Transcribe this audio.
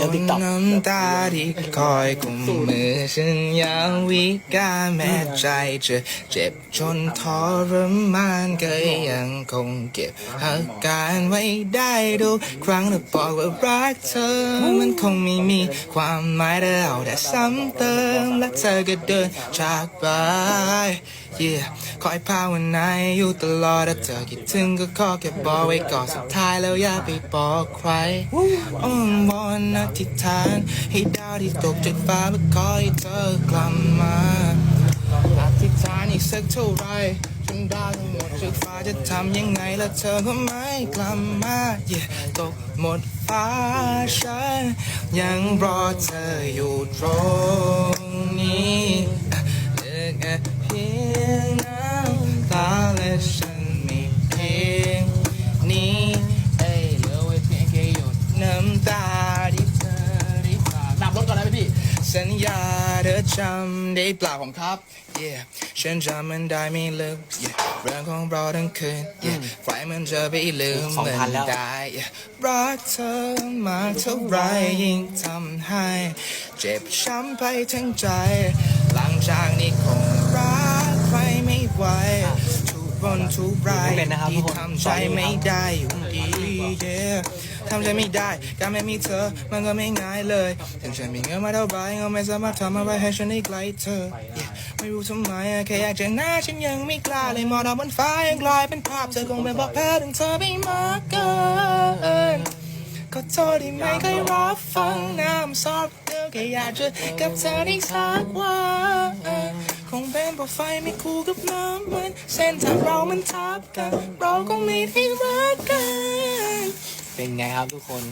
เริ่มติ๊กต็อกน้ำตาที่คอยกุมมือฉันยังวิการแม้ใจจะเจ็บจนทรมานก็ยังคงเก็บอาการไว้ได้ดูครั้งที่บอกว่ารักเธอ มันคงไม่มีความหมายแต่เอาแต่ซ้ำเติมและเธอก็เดินจากไป Yeah คอยภาวนาอยู่ตลอดถ้าเธอคิดถึงก็ขอแค่บอกไว้ก่อนสุดท้ายแล้วอย่าไปบอกใครอ้อนวอนอธิษฐาน ให้ดาวที่ตกจากฟ้ามาคอยเธอกลับมาอธิษฐานอีกสักเท่าไรจนดาวทั้งหมดจากฟ้าจะทำยังไงและเธอก็ไม่กลับมา Yeah ตกหมดฟ้าฉันยังรอเธออยู่ตรง สัญญาเธอจำได้เปล่าผมครับ yeah ฉันจำมันได้ไม่ลืม yeah เรื่องของเราทั้งคืน yeah ไฟมันจะไปลืมสองมันพันแล้วได้ yeah รักเธอมากเท่าไรยิ่งทำให้ เจ็บช้ำไปทั้งใจ หลังจากนี้คง ทุกวันทุกรายที่ทำใจไม่ได้อยู่ดีทำใจไม่ได้ การไม่มีเธอ มันก็ไม่ง่ายเลย ถึงฉันมีเงินมาเท่าไหรก็ไม่สามารถทำอะไรให้ฉันได้ไกลเธอ ไม่รู้ทำไมอะแค่อยากจอหน้าฉันยังไม่กล้าเลยมองดาวบนฟ้ายังลอยเป็นภาพเธอคงเป็นเพราะแพ้ถึงเธอไปมากเกินขอโทษที่ไม่เคยรับฟังน้ำซอบเดียวแค่อยากจะกับเธอได้สักวัน คงเป็นเพราะไฟไม่คู่กับน้ำมัน เส้นทางเรามันทับกัน เราก็ไม่ได้รักกัน เป็นไงครับทุกคน